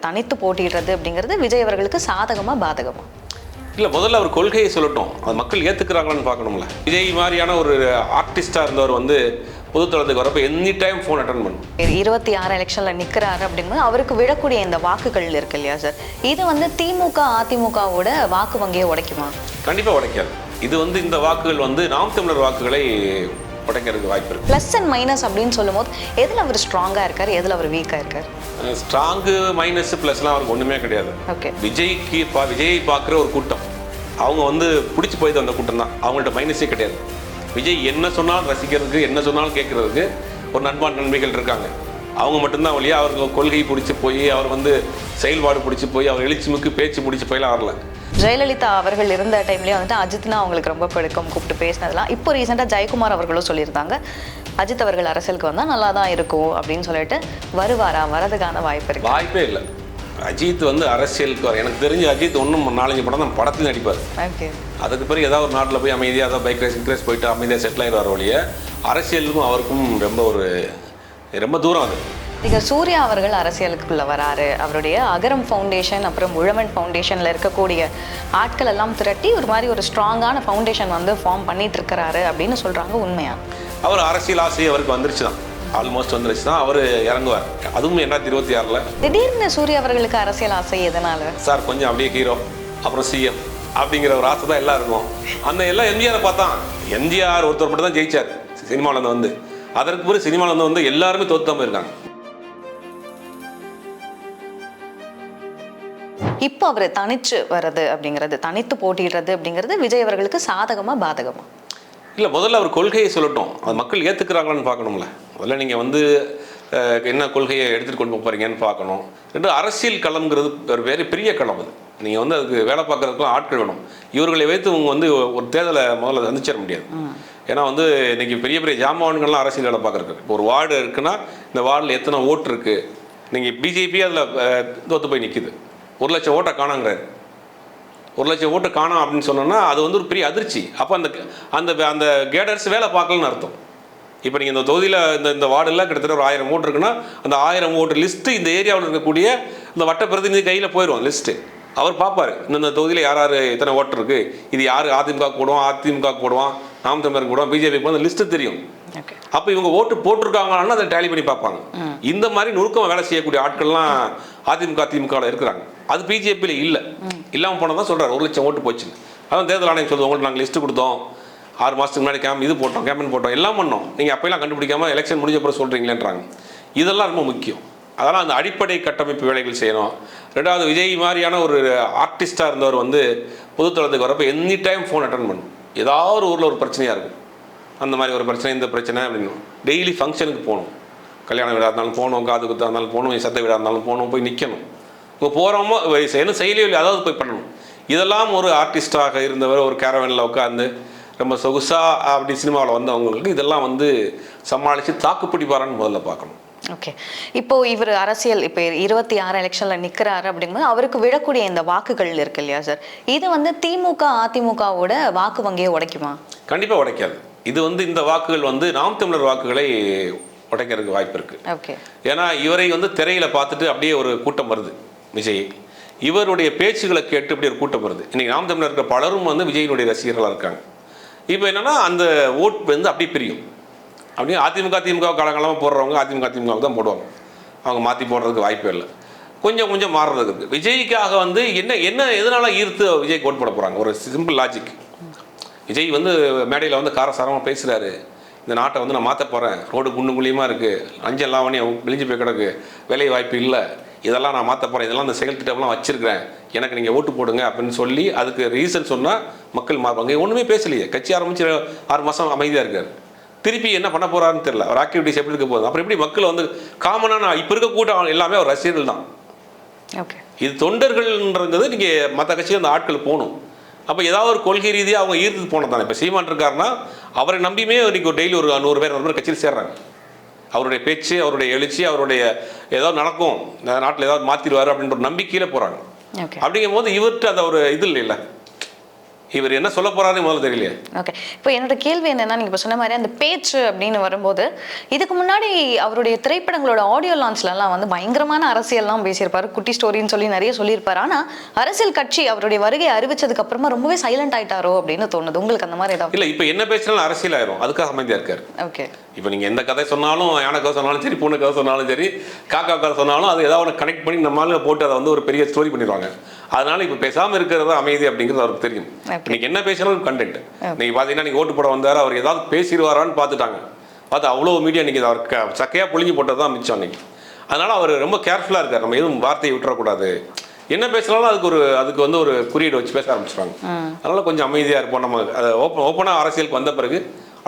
தனித்து போட்டியிடுறது அப்படிங்கிறது விஜய் அவர்களுக்கு சாதகமா பாதகமா? இல்லை முதல்ல அவர் கொள்கையை சொல்லட்டும். அது மக்கள் ஏற்றுக்கிறாங்களான்னு பார்க்கணும்ல. விஜய் மாதிரியான ஒரு ஆர்டிஸ்டாக இருந்தவர் வந்து பொதுத்தளத்துக்கு வரப்போ எனி டைம் ஃபோன் அட்டன் பண்ணும் இருபத்தி ஆறு எலெக்ஷன்ல நிக்கிறாரு அப்படிங்கும்போது அவருக்கு விழக்கூடிய இந்த வாக்குகள் இருக்கு இல்லையா சார் இது வந்து திமுக அதிமுகவோட வாக்கு வங்கியை உடைக்குமா? கண்டிப்பாக உடைக்காது. இது வந்து இந்த வாக்குகள் வந்து நாம் தமிழர் வாக்குகளை உடைக்கிறதுக்கு வாய்ப்பு இருக்கு. ப்ளஸ் அண்ட் மைனஸ் அப்படின்னு சொல்லும்போது எதுல அவர் ஸ்ட்ராங்கா இருக்காரு? எதுல அவர் வீக்கா இருக்காரு? ஸ்ட்ராங்கு மைனஸ் ப்ளஸ்லாம் அவருக்கு ஒன்றுமே கிடையாது. ஓகே விஜய்க்கு பா விஜயை பார்க்குற ஒரு கூட்டம். அவங்க வந்து பிடிச்சி போயது அந்த கூட்டம் தான். அவங்கள்ட்ட மைனஸே கிடையாது. விஜய் என்ன சொன்னாலும் ரசிக்கிறதுக்கு என்ன சொன்னாலும் கேட்கறதுக்கு ஒரு நண்பான் நன்மைகள் இருக்காங்க. அவங்க மட்டும்தான் வழியா அவருக்கு கொள்கை பிடிச்சி போய் அவர் வந்து செயல்பாடு பிடிச்சி போய் அவர் எழுச்சிமுக்கு பேச்சு பிடிச்சி போயெல்லாம் வரல ஜெயலலிதா அவர்கள் இருந்த டைம்லயே வந்துட்டு அஜித்னா அவங்களுக்கு ரொம்ப பிடிக்கும் கூப்பிட்டு பேசினதெல்லாம். இப்போ ரீசெண்டாக ஜெயக்குமார் அவர்களும் சொல்லியிருந்தாங்க. அஜித் அவர்கள் அரசியலுக்கு வந்தால் நல்லா தான் இருக்கும் அப்படின்னு சொல்லிட்டு வருவாரா? வரதுக்கான வாய்ப்பு இருக்கு. வாய்ப்பே இல்லை. அஜித் வந்து அரசியலுக்கு வர எனக்கு தெரிஞ்சு அஜித் ஒன்றும் நாலஞ்சு படம் தான் படத்தில் நடிப்பார். ஓகே அதுக்கு பிறகு ஏதாவது ஒரு நாட்டில் போய் அமைதியாக ஏதாவது பைக் ரேஸ் ரேஸ் போயிட்டு அமைதியாக செட்டில் ஆகிடுவார் ஒழிய அரசியலுக்கும் அவருக்கும் ரொம்ப ஒரு ரொம்ப தூரம் அது. இங்க சூர்யா அவர்கள் அரசியலுக்குள்ள வராரு. அவருடைய அகரம் ஃபவுண்டேஷன் அப்புறம் உழவன் ஃபவுண்டேஷன்ல இருக்கக்கூடிய ஆட்கள் எல்லாம் திரட்டி ஒரு மாதிரி ஒரு ஸ்ட்ராங்கான ஃபவுண்டேஷன் வந்து ஃபார்ம் பண்ணிட்டு இருக்கிறாரு அப்படின்னு சொல்றாங்க உண்மையா? அவர் அரசியல் ஆசை அவருக்கு வந்துருச்சு தான் ஆல்மோஸ்ட் வந்துருச்சு தான் அவர் இறங்குவார். அதுவும் ரெண்டாயிரத்தி இருபத்தி ஆறில். திடீர்னு சூர்யா அவர்களுக்கு அரசியல் ஆசை எதனால? சார் கொஞ்சம் அப்படியே ஹீரோ அப்புறம் சிஎம் அப்படிங்கிற ஒரு ஆசை தான் எல்லாம் இருக்கும். அந்த எல்லாம் எம்ஜிஆரை பார்த்தான் எம்ஜிஆர் ஒருத்தர் மட்டும் தான் ஜெயிச்சார். சினிமாவில் வந்து. அதற்கு பிறகு சினிமாவில் வந்து எல்லாருமே தோத்து தான் இப்போ அவர் தனிச்சு வர்றது அப்படிங்கிறது தனித்து போட்டியிடுறது அப்படிங்கிறது விஜய் அவர்களுக்கு சாதகமா பாதகமா? இல்லை முதல்ல அவர் கொள்கையை சொல்லட்டும். அது மக்கள் ஏற்றுக்கிறாங்களான்னு பார்க்கணும்ல. முதல்ல நீங்கள் வந்து என்ன கொள்கையை எடுத்துகிட்டு கொண்டு போகிறீங்கன்னு பார்க்கணும். ரெண்டு அரசியல் களம்ங்கிறது ஒரு வேறு பெரிய களம் அது. நீங்கள் வந்து அதுக்கு வேலை பார்க்கறதுக்குலாம் ஆட்கள் வேணும். இவர்களை வைத்து உங்க வந்து ஒரு தேர்தலை முதல்ல சந்திச்சிட முடியாது. ஏன்னா வந்து இன்னைக்கு பெரிய பெரிய ஜாமான்கள்லாம் அரசியல் வேலை பார்க்குறக்கு இப்போ ஒரு வார்டு இருக்குன்னா இந்த வார்டில் எத்தனை ஓட்டு இருக்குது நீங்கள் பிஜேபி அதில் தோற்று போய் நிற்கிது ஒரு லட்சம் ஓட்டை காணாங்கிறாரு. ஒரு லட்சம் ஓட்டு காணோம் அப்படின்னு சொன்னோம்னா அது வந்து ஒரு பெரிய அதிர்ச்சி. அப்போ அந்த அந்த அந்த கேடர்ஸ் வேலை பார்க்கலன்னு அர்த்தம். இப்போ நீங்கள் இந்த தொகுதியில் இந்த இந்த வார்டில் கிட்டத்தட்ட ஒரு ஆயிரம் ஓட்டு இருக்குன்னா அந்த ஆயிரம் ஓட்டு லிஸ்ட்டு இந்த ஏரியாவில் இருக்கக்கூடிய இந்த வட்ட பிரதிநிதி கையில் போயிடும் லிஸ்ட்டு அவர் பார்ப்பார் இந்த தொகுதியில் யார் யார் எத்தனை ஓட்டு இருக்கு? இது யார்? அதிமுக போடுவான் அதிமுக போடுவான் நாம் தமிழருக்கு போடுவான் பிஜேபி போடுவான் லிஸ்ட்டு தெரியும். அப்போ இவங்க ஓட்டு போட்டிருக்காங்களான்னு அதை டேலி பண்ணி பார்ப்பாங்க. இந்த மாதிரி நுணுக்கமாக வேலை செய்யக்கூடிய ஆட்கள்லாம் அதிமுக திமுகவில் இருக்கிறாங்க. அது பிஜேபியில் இல்லை. இல்லாமல் போனதான் சொல்கிறார் ஒரு லட்சம் ஓட்டு போச்சுன்னு. அதான் தேர்தல் ஆணையம் சொல்லுது. உங்களுக்கு நாங்கள் லிஸ்ட்டு கொடுத்தோம். ஆறு மாதத்துக்கு முன்னாடி கேம் இது போட்டோம் கேம்பன் போட்டோம் எல்லாம் பண்ணோம். நீங்கள் அப்போலாம் கண்டுபிடிக்காம எலெக்ஷன் முடிஞ்ச அப்புறம் சொல்கிறீங்களேன்றாங்க இதெல்லாம் ரொம்ப முக்கியம். அதெல்லாம் அந்த அடிப்படை கட்டமைப்பு வேலைகள் செய்யணும். ரெண்டாவது விஜய் மாதிரியான ஒரு ஆர்டிஸ்ட்டாக இருந்தவர் வந்து பொதுத்தளத்துக்கு வரப்போ எனி டைம் ஃபோன் அட்டன் பண்ணும். ஏதாவது ஒரு ஊரில் ஒரு பிரச்சனையாக இருக்கும். அந்த மாதிரி ஒரு பிரச்சனை இந்த பிரச்சனை அப்படின்னு. டெய்லி ஃபங்க்ஷனுக்கு போகணும். கல்யாண வீடாக இருந்தாலும் போகணும் காது குத்தாக இருந்தாலும் போகணும் சத்த வீடாக இருந்தாலும் போகணும் போய் நிற்கணும் இப்போ போகிறோமோ என்ன செயலியோ இல்லை அதாவது போய் பண்ணணும். இதெல்லாம் ஒரு ஆர்டிஸ்டாக இருந்தவர் ஒரு கேரவனில் உட்காந்து ரொம்ப சொகுசாக அப்படி சினிமாவில் வந்தவங்களுக்கு இதெல்லாம் வந்து சமாளித்து தாக்குப்பிடிப்பாரான்னு முதல்ல பார்க்கணும். ஓகே இப்போ இவர் அரசியல் இப்போ இருபத்தி ஆறு எலெக்ஷன்ல நிக்கிறாரு அப்படிங்கும்போது அவருக்கு விழக்கூடிய இந்த வாக்குகள் இருக்கு இல்லையா சார் இது வந்து திமுக அதிமுகவோட வாக்கு வங்கியை உடைக்குமா? கண்டிப்பாக உடைக்காது. இது வந்து இந்த வாக்குகள் வந்து நாம் தமிழர் வாக்குகளை உடைக்கிறதுக்கு வாய்ப்பு இருக்குது ஓகே ஏன்னா இவரை வந்து திரையில பார்த்துட்டு அப்படியே ஒரு கூட்டம் வருது விஜய். இவருடைய பேச்சுகளை கேட்டு இப்படி ஒரு கூட்டம் வருது. இன்னைக்கு நாம் தமிழர் இருக்கிற பலரும் வந்து விஜயினுடைய ரசிகர்களாக இருக்காங்க. இப்போ என்னன்னா அந்த ஓட் வந்து அப்படியே பிரியும். அப்படியே அதிமுக திமுக காலகாலமாக போடுறவங்க அதிமுக திமுக தான் போடுவாங்க. அவங்க மாற்றி போடுறதுக்கு வாய்ப்பே இல்லை. கொஞ்சம் கொஞ்சம் மாறுறதுக்கு இருக்கு. விஜய்க்காக வந்து என்ன என்ன எதனால ஈர்த்து விஜய் ஓட் போட போகிறாங்க ஒரு சிம்பிள் லாஜிக் விஜய் வந்து மேடையில் வந்து காரசாரமாக பேசுகிறாரு இந்த நாட்டை வந்து நான் மாற்ற போகிறேன் ரோடு குண்டு குழியுமா இருக்குது அஞ்சல் லாவணியம் விழிஞ்சு போய் கிடக்கு. வேலை வாய்ப்பு இல்லை. இதெல்லாம் நான் மாற்ற போகிறேன் இதெல்லாம் இந்த செயல் திட்டம்லாம் வச்சிருக்கிறேன். எனக்கு நீங்கள் ஓட்டு போடுங்க அப்படின்னு சொல்லி அதுக்கு ரீசன் சொன்னால் மக்கள் மாறுவாங்க. ஒன்றுமே பேசலையே. கட்சி ஆரம்பிச்சு ஆறு மாதம் அமைதியாக இருக்கார். திருப்பி என்ன பண்ண போறாருன்னு தெரியல. அவர் ஆக்டிவிட்டிஸ் எப்படி இருக்க போகுது? அப்புறம் எப்படி மக்கள் வந்து காமனான இப்போ இருக்க கூட்டம் எல்லாமே அவர் ரசிகர்கள் தான். ஓகே இது தொண்டர்கள்ன்றது நீங்கள் மற்ற கட்சியில் அந்த ஆட்கள் போகணும். அப்போ ஏதாவது ஒரு கொள்கை ரீதியாக அவங்க ஈர்த்து போனது தானே இப்போ சீமான் இருக்காருன்னா அவரை நம்பியுமே இன்னைக்கு டெய்லி ஒரு நூறு பேர் நூறு பேர் கட்சியில் சேர்றாங்க. அவருடைய பேச்சு அவருடைய எழுச்சி அவருடைய ஏதாவது நடக்கும். நாட்டில் ஏதாவது மாற்றிடுவார் அப்படின்ற ஒரு நம்பிக்கையில் போகிறாங்க அப்படிங்கும் போது இவர்கிட்ட அந்த ஒரு இது இல்லைல்ல. இவர் என்ன சொல்ல போறாருன்னு முதல்ல தெரியலையே. ஓகே இப்போ என்னோட கேள்வி என்னன்னா நீங்க இப்போ சொன்ன மாதிரி அந்த பேச்சு அப்படின்னு வரும்போது இதுக்கு முன்னாடி அவருடைய திரைப்படங்களோட ஆடியோ லான்ச்லலாம் வந்து பயங்கரமான அரசியல்லாம் பேசியிருப்பாரு. குட்டி ஸ்டோரின்னு சொல்லி நிறைய சொல்லியிருப்பாரு. ஆனா அரசியல் கட்சி அவருடைய வருகை அறிவிச்சதுக்கு அப்புறமா ரொம்பவே சைலண்ட் ஆயிட்டாரோ அப்படின்னு தோணுது. உங்களுக்கு அந்த மாதிரி ஏதாவது இல்ல இப்போ என்ன பேசினாலும் அரசியல் ஆயிரும். அதுக்காக அமைதியா இருக்காரு. ஓகே இப்போ நீங்க எந்த கதை சொன்னாலும் யானை கதை சொன்னாலும் சரி பூனை கதை சொன்னாலும் சரி காக்கா கதை சொன்னாலும் அது ஏதாவது ஒன்று கனெக்ட் பண்ணி நம்ம ஆளுங்க போட்டு அதை வந்து ஒரு பெரிய ஸ்டோரி பண்ணிடுவாங்க. அதனால இப்போ பேசாம இருக்கிறது அமைதி அப்படிங்கிறது அவருக்கு தெரியும். இன்னைக்கு என்ன பேசினாலும் கண்டென்ட் நீங்க பாத்தீங்கன்னா நீங்க ஓட்டு போட வந்தாரு அவர் ஏதாவது பேசிடுவாரான்னு பார்த்துட்டாங்க. பார்த்து அவ்வளோ மீடியா இன்னைக்கு அவர் க- சக்கையா பொழிஞ்சு போட்டது தான் மிச்சம் இன்னைக்கு. அதனால அவர் ரொம்ப கேர்ஃபுல்லா இருக்கார். நம்ம எதுவும் வார்த்தையை விட்டுறக்கூடாது. என்ன பேசினாலும் அதுக்கு ஒரு அதுக்கு வந்து ஒரு குறியீடு வச்சு பேச ஆரம்பிச்சிருவாங்க. அதனால கொஞ்சம் அமைதியா இருப்போம். நம்ம ஓப்பன் ஓப்பனாக அரசியலுக்கு வந்த பிறகு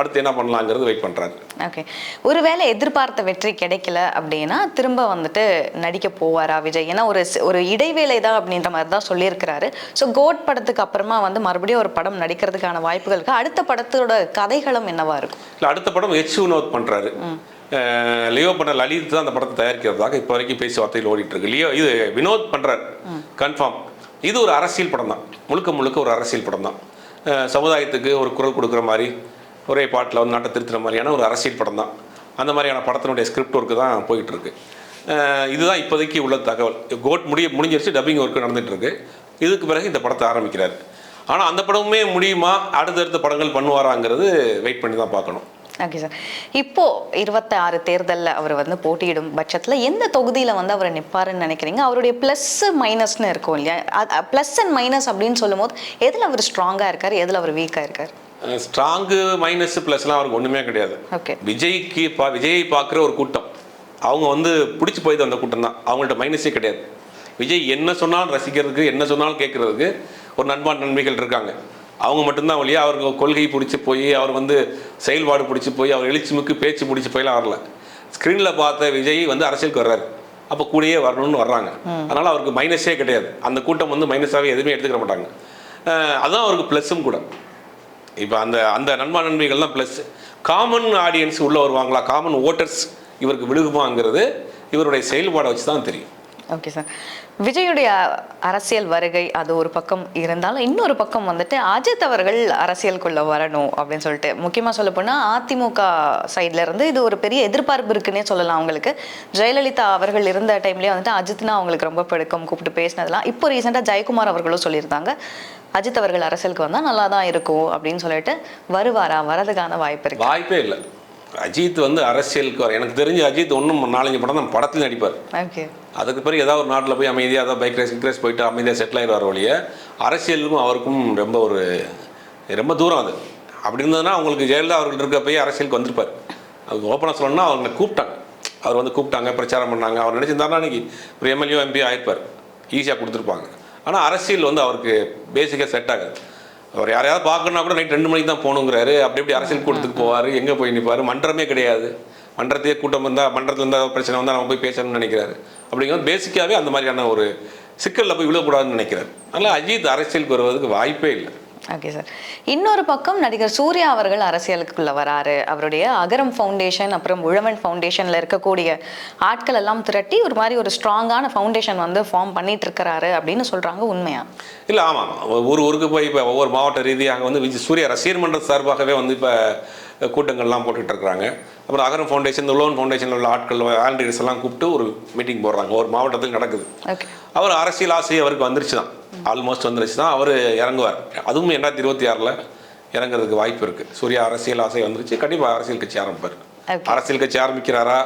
அடுத்து என்ன பண்ணலாங்கிறது வெயிட் பண்றாரு. ஓகே ஒருவேளை எதிர்பார்த்த வெற்றி கிடைக்கல அப்படின்னா திரும்ப வந்துட்டு நடிக்க போவாரா விஜய்? ஏன்னா ஒரு ஒரு இடைவேளை தான் அப்படின்ற மாதிரி தான் சொல்லியிருக்கிறாரு. ஸோ கோட் படத்துக்கு அப்புறமா வந்து மறுபடியும் ஒரு படம் நடிக்கிறதுக்கான வாய்ப்புகள் இருக்கு அடுத்த படத்தோட கதைகளும் என்னவா இருக்கும்? இல்லை அடுத்த படம் எச் வினோத் பண்ணுறாரு லியோ பண்ண லலித் தான் அந்த படத்தை தயாரிக்கிறதாக இப்போ வரைக்கும் பேசி வார்த்தையில் ஓடிட்டு இருக்கு லியோ இது வினோத் பண்ணுறாரு கன்ஃபார்ம் இது ஒரு அரசியல் படம் தான். முழுக்க முழுக்க ஒரு அரசியல் படம் தான். சமுதாயத்துக்கு ஒரு குரல் கொடுக்குற மாதிரி ஒரே பாட்டில் வந்து நாட்டை திருத்துற மாதிரியான ஒரு அரசியல் படம் தான். அந்த மாதிரியான படத்தினுடைய ஸ்கிரிப்ட் ஒர்க்கு தான் போயிட்டு இருக்கு. இதுதான் இப்போதைக்கு உள்ள தகவல். கோட் முடிய முடிஞ்சிருச்சு டப்பிங் ஒர்க்கு நடந்துட்டு இருக்கு. இதுக்கு பிறகு இந்த படத்தை ஆரம்பிக்கிறார். ஆனால் அந்த படமுமே முடியுமா? அடுத்தடுத்த படங்கள் பண்ணுவாராங்கிறது வெயிட் பண்ணி தான் பார்க்கணும். ஓகே சார் இப்போ இருபத்தி ஆறு தேர்தலில் அவர் வந்து போட்டியிடும் பட்சத்தில் எந்த தொகுதியில் வந்து அவர் நிற்பாருன்னு நினைக்கிறீங்க? அவருடைய ப்ளஸ் மைனஸ்னு இருக்கும் இல்லையா? ப்ளஸ் அண்ட் மைனஸ் அப்படின்னு சொல்லும்போது எதில் அவர் ஸ்ட்ராங்காக இருக்கார்? எதில் அவர் வீக்காக இருக்கார்? ஸ்ட்ராங்கு மைனஸ் ப்ளஸ்லாம் அவருக்கு ஒன்றுமே கிடையாது. விஜய்க்கு பா விஜயை பார்க்குற ஒரு கூட்டம். அவங்க வந்து பிடிச்சி போயது அந்த கூட்டம் தான். அவங்கள்ட்ட மைனஸே கிடையாது. விஜய் என்ன சொன்னாலும் ரசிக்கிறதுக்கு என்ன சொன்னாலும் கேட்குறதுக்கு ஒரு நண்பான் நன்மைகள் இருக்காங்க. அவங்க மட்டும்தான் வழியா அவருக்கு கொள்கை பிடிச்சி போய் அவர் வந்து செயல்பாடு பிடிச்சி போய் அவர் எழுச்சிமுக்கு பேச்சு பிடிச்சி போயெல்லாம் வரல. ஸ்க்ரீனில் பார்த்த விஜய் வந்து அரசியலுக்கு வர்றாரு. அப்போ கூடயே வரணும்னு வர்றாங்க. அதனால் அவருக்கு மைனஸே கிடையாது. அந்த கூட்டம் வந்து மைனஸாகவே எதுவுமே எடுத்துக்கிற மாட்டாங்க. அஹ் அதான் அவருக்கு ப்ளஸ்ஸும் கூட. இப்போ அந்த அந்த நண்பா நன்மைகள் தான் ப்ளஸ் காமன் ஆடியன்ஸ் உள்ளே வருவாங்களா? காமன் ஓட்டர்ஸ் இவருக்கு விழுகுமாங்கிறது இவருடைய செயல்பாடை வச்சு தான் தெரியும். ஓகே சார் விஜயுடைய அரசியல் வருகை அது ஒரு பக்கம் இருந்தாலும் இன்னொரு பக்கம் வந்துட்டு அஜித் அவர்கள் அரசியலுக்குள்ள வரணும் அப்படின்னு சொல்லிட்டு. முக்கியமாக சொல்ல போனால் அதிமுக சைட்ல இருந்து இது ஒரு பெரிய எதிர்பார்ப்பு இருக்குன்னே சொல்லலாம் அவங்களுக்கு. ஜெயலலிதா அவர்கள் இருந்த டைம்லேயே வந்துட்டு அஜித்னா அவங்களுக்கு ரொம்ப பிடிக்கும் கூப்பிட்டு பேசினதெல்லாம். இப்போ ரீசெண்டாக ஜெயக்குமார் அவர்களும் சொல்லியிருந்தாங்க. அஜித் அவர்கள் அரசியலுக்கு வந்தால் நல்லா தான் இருக்கும் அப்படின்னு சொல்லிட்டு வருவாரா? வரதுக்கான வாய்ப்பு இருக்கு. வாய்ப்பே இல்லை. அஜித் வந்து அரசியலுக்கு வர எனக்கு தெரிஞ்சு அஜித் ஒன்றும் நாலஞ்சு படம் தான் படத்தில் நடிப்பார். ஓகே. அதுக்கு பிறகு ஏதாவது ஒரு நாட்டில் போய் அமைதியாக ஏதாவது பைக் ரேஸ் ரேஸ் போயிட்டு அமைதியாக செட்டில் ஆயிடுவார் வழிய அரசியலுக்கும் அவருக்கும் ரொம்ப ஒரு ரொம்ப தூரம் அது. அப்படி இருந்ததுன்னா அவங்களுக்கு ஜெயலலிதா அவர்கள் இருக்க போய் அரசியலுக்கு வந்திருப்பார். அது ஓப்பனாக சொல்லணும்னா அவங்க கூப்பிட்டாங்க. அவர் வந்து கூப்பிட்டாங்க பிரச்சாரம் பண்ணாங்க. அவர் நினச்சிருந்தாருன்னா அன்றைக்கி ஒரு எம்எல்ஏ எம்பி ஆயிருப்பார். ஈஸியாக கொடுத்துருப்பாங்க. ஆனால் அரசியல் வந்து அவருக்கு பேசிக்காக செட் ஆகாது. அவர் யாரையாவது பார்க்கணுன்னா கூட நைட் ரெண்டு மணிக்கு தான் போகணுங்கிறாரு. அப்படி இப்படி அரசியல் கூட்டத்துக்கு போவார் எங்கே போய் நிற்பார் மன்றமே கிடையாது. மன்றத்தையே கூட்டம் வந்தால் மன்றத்தில் இருந்தால் பிரச்சனை வந்தால் நம்ம போய் பேசணும்னு நினைக்கிறாரு. அப்படிங்கிறது பேசிக்காகவே அந்த மாதிரியான ஒரு சிக்கலில் போய் விழக்கூடாதுன்னு நினைக்கிறாரு. அதனால் அஜித் அரசியலுக்கு வருவதற்கு வாய்ப்பே இல்லை. ஓகே சார் இன்னொரு பக்கம் நடிகர் சூர்யா அவர்கள் அரசியலுக்குள்ள வராரு. அவருடைய அகரம் ஃபவுண்டேஷன் அப்புறம் உழவன் ஃபவுண்டேஷன்ல இருக்கக்கூடிய ஆட்கள் எல்லாம் திரட்டி ஒரு மாதிரி ஒரு ஸ்ட்ராங்கான ஃபவுண்டேஷன் வந்து ஃபார்ம் பண்ணிட்டு இருக்கிறாரு அப்படின்னு சொல்றாங்க உண்மையா? இல்லை ஆமாம் ஒரு ஊருக்கு போய் இப்போ ஒவ்வொரு மாவட்ட ரீதியாக வந்து விஜய் சூர்யா ரசிகர் மன்ற சார்பாகவே வந்து இப்போ கூட்டங்கள்லாம் போட்டுட்டு இருக்கிறாங்க. அப்புறம் அகரம் ஃபவுண்டேஷன் லோன் ஃபவுண்டேஷனில் உள்ள ஆட்கள் ஆல்ரெடிஸ் எல்லாம் கூப்பிட்டு ஒரு மீட்டிங் போடுறாங்க. ஒரு மாவட்டத்தில் நடக்குது. அவர் அரசியல் ஆசை அவருக்கு வந்துருச்சு தான் ஆல்மோஸ்ட் வந்துருச்சு தான் அவர் இறங்குவார். அதுவும் ரெண்டாயிரத்தி இருபத்தி ஆறில் இறங்குறதுக்கு வாய்ப்பு இருக்குது சூர்யா அரசியல் ஆசை வந்துருச்சு. கண்டிப்பாக அரசியல் கட்சி ஆரம்பிப்பார். அரசியல் கட்சி ஆரம்பிக்கிறாரா?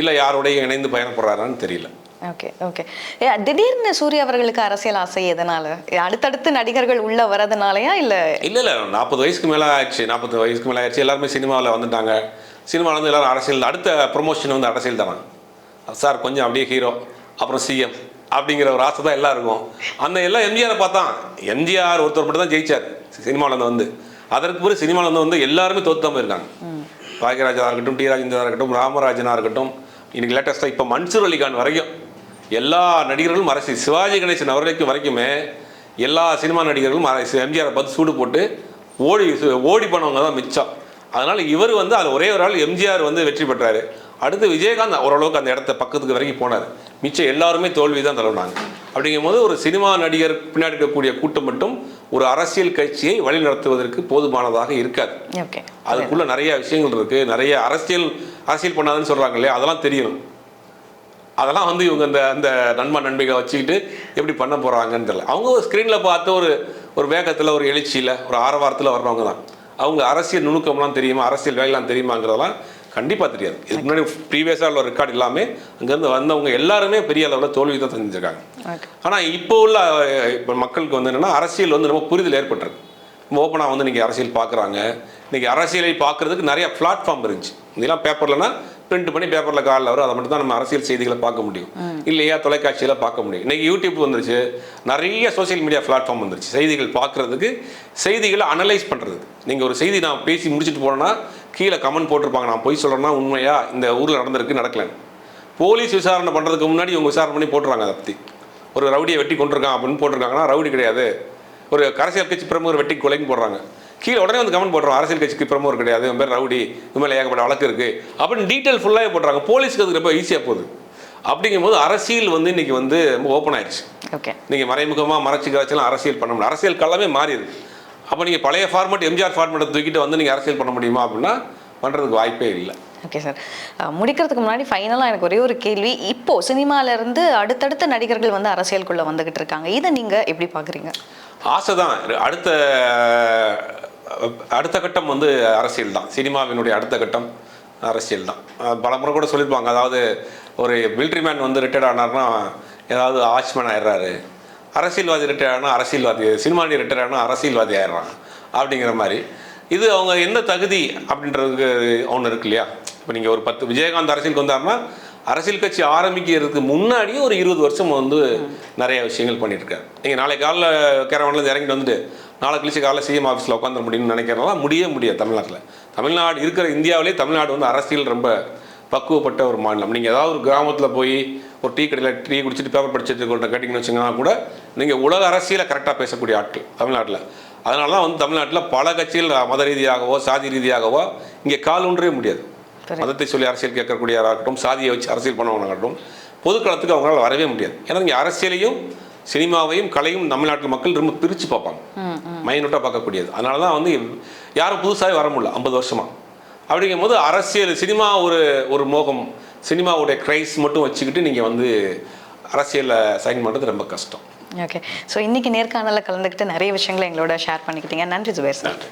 இல்லை யாரோடையும் இணைந்து பயணப்படுறாரான்னு தெரியல. ஓகே ஓகே ஏ திடீர்னு சூர்யா அவர்களுக்கு அரசியல் ஆசை எதனால? அடுத்தடுத்து நடிகர்கள் உள்ள வரதுனாலயா இல்ல? இல்லை இல்லை. நாற்பது வயசுக்கு மேலே ஆயிடுச்சு. நாற்பது வயசுக்கு மேலே ஆயிடுச்சு. எல்லாருமே சினிமாவில் வந்துட்டாங்க. சினிமாவில் வந்து எல்லாரும் அரசியல் அடுத்த ப்ரொமோஷன் வந்து அரசியல் தானே. சார் கொஞ்சம் அப்படியே ஹீரோ அப்புறம் சிஎம் அப்படிங்கிற ஒரு ஆசை தான் எல்லாருக்கும். அந்த எல்லாம் எம்ஜிஆரை பார்த்தான். எம்ஜிஆர் ஒருத்தர் மட்டும் தான் ஜெயிச்சார் சினிமாவில் வந்து. அதற்கு பிறகு சினிமாவில் வந்து எல்லாருமே தோத்து தான் போயிருக்காங்க பாக்யராஜா இருக்கட்டும் டி ராஜேந்திரா இருக்கட்டும் ராமராஜனா இருக்கட்டும் இன்னைக்கு லேட்டஸ்ட்டாக இப்போ மன்சூர் அலிகான் வரைக்கும் எல்லா நடிகர்களும் அரசியல் சிவாஜி கணேசன் அவர் வரைக்கும் எல்லா சினிமா நடிகர்களும் அரசு- எம்ஜிஆரை பார்த்து சூடு போட்டு ஓடி ஓடி போனவங்க தான் மிச்சம். அதனால் இவர் வந்து அது ஒரே ஒரு ஆள் எம்ஜிஆர் வந்து வெற்றி பெற்றாரு. அடுத்து விஜயகாந்த் ஓரளவுக்கு அந்த இடத்த பக்கத்துக்கு வரைக்கும் போனார். மிச்சம் எல்லாருமே தோல்வி தான் தழுவினாங்க. அப்படிங்கும்போது ஒரு சினிமா நடிகர் பின்னாடி இருக்கக்கூடிய கூட்டம் மட்டும் ஒரு அரசியல் கட்சியை வழிநடத்துவதற்கு போதுமானதாக இருக்காது. அதுக்குள்ள நிறைய விஷயங்கள் இருக்கு. நிறைய அரசியல் அரசியல் பண்ணாதுன்னு சொல்றாங்க இல்லையா? அதெல்லாம் தெரியணும். அதெல்லாம் வந்து இவங்க இந்த அந்த நண்பா நண்பிகளை வச்சுக்கிட்டு எப்படி பண்ண போறாங்கன்னு தெரியல. அவங்க ஸ்க்ரீனில் பார்த்து ஒரு ஒரு வேகத்தில் ஒரு எழுச்சியில் ஒரு ஆரவாரத்தில் வர்றவங்க தான். அவங்க அரசியல் நுணுக்கம்லாம் தெரியுமா? அரசியல் வேலைலாம் தெரியுமாங்கிறதெல்லாம் கண்டிப்பாக தெரியாது. இதுக்கு முன்னாடி ப்ரீவியஸாக உள்ள ரெக்கார்டு எல்லாமே அங்கேருந்து வந்தவங்க எல்லாருமே பெரிய அளவில் தோல்வி தான் செஞ்சுருக்காங்க ஆனால் இப்போ உள்ள இப்போ மக்களுக்கு வந்து என்னென்னா அரசியல் வந்து ரொம்ப புரிதல் ஏற்பட்டிருக்கு. ஓப்பனாக வந்து இன்றைக்கி அரசியல் பார்க்குறாங்க இன்றைக்கி அரசியலை பார்க்குறதுக்கு நிறைய பிளாட்ஃபார்ம் இருந்துச்சு. இதெல்லாம் பேப்பர்லனா பிரிண்ட் பண்ணி பேப்பரில் காலில் வரும். அதை மட்டும் தான் நம்ம அரசியல் செய்திகளை பார்க்க முடியும். இல்லையா? தொலைக்காட்சியில் பார்க்க முடியும். இன்றைக்கி யூடியூப் வந்துருச்சு. நிறைய சோஷியல் மீடியா பிளாட்ஃபார்ம் வந்துருச்சு. செய்திகள் பார்க்குறதுக்கு செய்திகளை அனலைஸ் பண்ணுறது நீங்கள் ஒரு செய்தி நான் பேசி முடிச்சுட்டு போனேன்னா கீழே கமெண்ட் போட்டிருப்பாங்க. நான் பொய் சொல்கிறேன்னா உண்மையா? இந்த ஊரில் நடந்திருக்கு நடக்கலன்னு போலீஸ் விசாரணை பண்ணுறதுக்கு முன்னாடி இவங்க விசாரணை பண்ணி போட்டுருவாங்க அதை பற்றி ஒரு ரவுடியை வெட்டி கொண்டிருக்கான் அப்படின்னு போட்டிருக்காங்கன்னா ரவுடி கிடையாது. ஒரு அரசியல் கட்சி பிரமுகர் வெட்டி கொலைன்னு போடுறாங்க. கீழே உடனே வந்து கமெண்ட் போடுறோம் அரசியல் கட்சிக்கு பிரமுகர் கிடையாது இவன் பேர் ரவுடி இவன் மேலே ஏகப்பட்ட வழக்கு இருக்கு. அப்படின்னு டீட்டெயில் ஃபுல்லாகவே போடுறாங்க போலீஸ்க்கு அது ரொம்ப ஈஸியாக போகுது. அப்படிங்கும்போது அரசியல் வந்து இன்னைக்கு வந்து ரொம்ப ஓப்பன் ஆயிடுச்சு. ஓகே நீங்கள் மறைமுகமாக மறைச்சு கரைச்சலாம் அரசியல் பண்ண முடியும் அரசியல் களமே மாறிடுது. அப்போ நீங்கள் பழைய ஃபார்மேட் எம்ஜிஆர் ஃபார்மேட்டை தூக்கிட்டு வந்து நீங்கள் அரசியல் பண்ண முடியுமா அப்படின்னா பண்ணுறதுக்கு வாய்ப்பே இல்லை. ஓகே சார் முடிக்கிறதுக்கு முன்னாடி ஃபைனலாக எனக்கு ஒரே ஒரு கேள்வி. இப்போ சினிமால இருந்து அடுத்தடுத்த நடிகர்கள் வந்து அரசியலுக்குள்ள வந்துகிட்டு இருக்காங்க. இதை நீங்க எப்படி பாக்குறீங்க? ஆசை தான். அடுத்த அடுத்த கட்டம் வந்து அரசியல் தான். சினிமாவினுடைய அடுத்த கட்டம் அரசியல் தான். பல முறை கூட சொல்லியிருப்பாங்க. அதாவது ஒரு மிலிட்ரி மேன் வந்து ரிட்டையர்ட் ஆனார்னா ஏதாவது ஆட்சிமேன் ஆயிடுறாரு அரசியல்வாதி ரிட்டையர் ஆனால் அரசியல்வாதி சினிமாண்டி ரிட்டையர் ஆனால் அரசியல்வாதி ஆயிடுறாங்க. அப்படிங்கிற மாதிரி. இது அவங்க என்ன தகுதி அப்படின்றதுக்கு ஒன்று இருக்கு இல்லையா? இப்போ நீங்கள் ஒரு பத்து விஜயகாந்த் அரசியலுக்கு வந்தாருன்னா அரசியல் கட்சி ஆரம்பிக்கிறதுக்கு முன்னாடியே ஒரு இருபது வருஷம் வந்து நிறைய விஷயங்கள் பண்ணியிருக்காரு நீங்கள் நாளைக்கு காலைல கேரவன்லேருந்து இறங்கிட்டு வந்துட்டு நாளை கழிச்சு காலைல சிஎம் ஆஃபீஸில் உட்காந்துட முடியும்னு நினைக்கிறனால முடியவே முடியாது தமிழ்நாட்டில். தமிழ்நாடு இருக்கிற இந்தியாவிலே தமிழ்நாடு வந்து அரசியல் ரொம்ப பக்குவப்பட்ட ஒரு மாநிலம். நீங்கள் ஏதாவது ஒரு கிராமத்தில் போய் ஒரு டீ கடையில் டீ குடிச்சிட்டு பேப்பர் படிச்சுட்டு கொண்ட கேட்டிங்கன்னு வச்சுங்கன்னா கூட நீங்கள் உலக அரசியலை கரெக்டாக பேசக்கூடிய ஆட்கள் தமிழ்நாட்டில். அதனால தான் வந்து தமிழ்நாட்டில் பல கட்சிகள் மத ரீதியாகவோ சாதி ரீதியாகவோ இங்கே கால் ஒன்றே முடியாது. மதத்தை சொல்லி அரசியல் கேட்கக்கூடியவராக இருக்கட்டும் சாதியை வச்சு அரசியல் பண்ணவங்களாகட்டும் பொதுக்களத்துக்கு அவங்களால வரவே முடியாது. ஏன்னா இங்கே அரசியலையும் சினிமாவையும் கலையும் தமிழ்நாட்டு மக்கள் ரொம்ப பிரித்து பார்ப்பாங்க. மைனூட்டாக பார்க்கக்கூடியது. அதனால தான் வந்து யாரும் புதுசாகவே வர முடியல ஐம்பது வருஷமா. அப்படிங்கும் போது அரசியல் சினிமா ஒரு ஒரு மோகம். சினிமாவுடைய கிரைஸ் மட்டும் வச்சுக்கிட்டு நீங்கள் வந்து அரசியலில் சைன் பண்ணுறது ரொம்ப கஷ்டம். ஓகே ஸோ இன்னைக்கு நேர்காணலில் கலந்துக்கிட்டு நிறைய விஷயங்களை எங்களோட ஷேர் பண்ணிக்கிட்டீங்க. நன்றி ஜுபேர் சார் நன்றி.